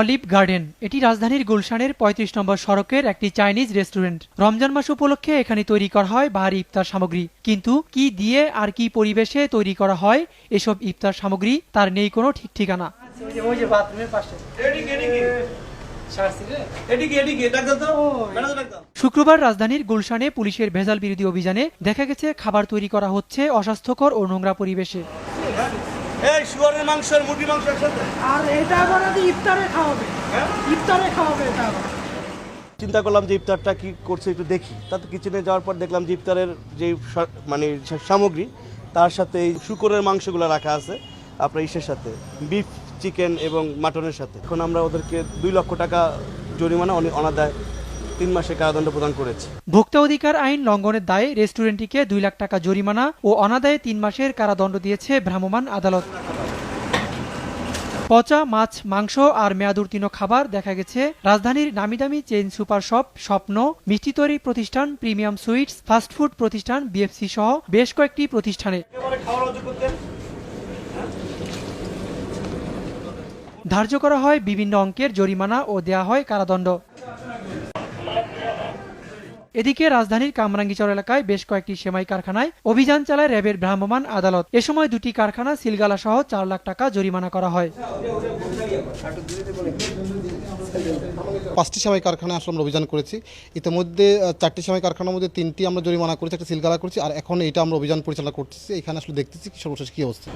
Olive garden এটি রাজধানীর গুলশানের পঁয়ত্রিশ নম্বর সড়কের একটি চাইনিজ রেস্টুরেন্ট। রমজান মাস উপলক্ষে এখানে তৈরি করা হয় বাহারি ইফতার সামগ্রী। কিন্তু কি দিয়ে আর কি পরিবেশে তৈরি করা হয় এসব ইফতার সামগ্রী তার নেই কোনো ঠিক ঠিকানা। শুক্রবার রাজধানীর গুলশানে পুলিশের ভেজাল বিরোধী অভিযানে দেখা গেছে খাবার তৈরি করা হচ্ছে অস্বাস্থ্যকর ও নোংরা পরিবেশে। এই শুয়ারের মাংস আর মুরগির মাংস একসাথে? আর এটা আবার ইফতারে খাওয়াবে। হ্যাঁ? ইফতারে খাওয়াবে এটা আবার। চিন্তা করলাম যে ইফতারটা কি করছে একটু দেখি। তাতে কিচেনে যাওয়ার পর দেখলাম যে ইফতারের যে মানে সামগ্রী তার সাথে এই শুকরের মাংসগুলো রাখা আছে আপনার ইসের সাথে বিফ চিকেন এবং মাটনের সাথে। এখন আমরা ওদেরকে দুই লক্ষ টাকা জরিমানা অনি- অনাদায় তিন মাসে কারাদণ্ড প্রদান করেছি। ভোক্তা অধিকার আইন লঙ্ঘনের দায়ে রেস্টুরেন্টটিকে দুই লাখ টাকা জরিমানা ও অনাদায়ে তিন মাসের কারাদণ্ড দিয়েছে ভ্রাম্যমাণ আদালত। পচা মাছ মাংস আর মেয়াদুর্তীর্ণ খাবার দেখা গেছে রাজধানীর নামিদামি চেইন সুপার শপ স্বপ্ন মিষ্টি তৈরি প্রতিষ্ঠান প্রিমিয়াম সুইটস ফাস্টফুড প্রতিষ্ঠান বিএফসি সহ বেশ কয়েকটি প্রতিষ্ঠানে। ধার্য করা হয় বিভিন্ন অঙ্কের জরিমানা ও দেয়া হয় কারাদণ্ড। এদিকে রাজধানীর কামরাঙ্গীচর এলাকায় বেশ কয়েকটি সেমাই কারখানায় অভিযান চালায় র্যাবের ভ্রাম্যমাণ আদালত। এ সময় দুটি কারখানা সিলগালা সহ চার লাখ টাকা জরিমানা করা হয়। পাঁচটি সেমাই কারখানায় আসলে আমরা অভিযান করেছি। ইতিমধ্যে চারটি সেমাই কারখানার মধ্যে তিনটি আমরা জরিমানা করেছি, একটা সিলগালা করেছি, আর এখন এটা আমরা অভিযান পরিচালনা করতেছি। এখানে আসলে দেখতেছি সর্বশেষ কী অবস্থা।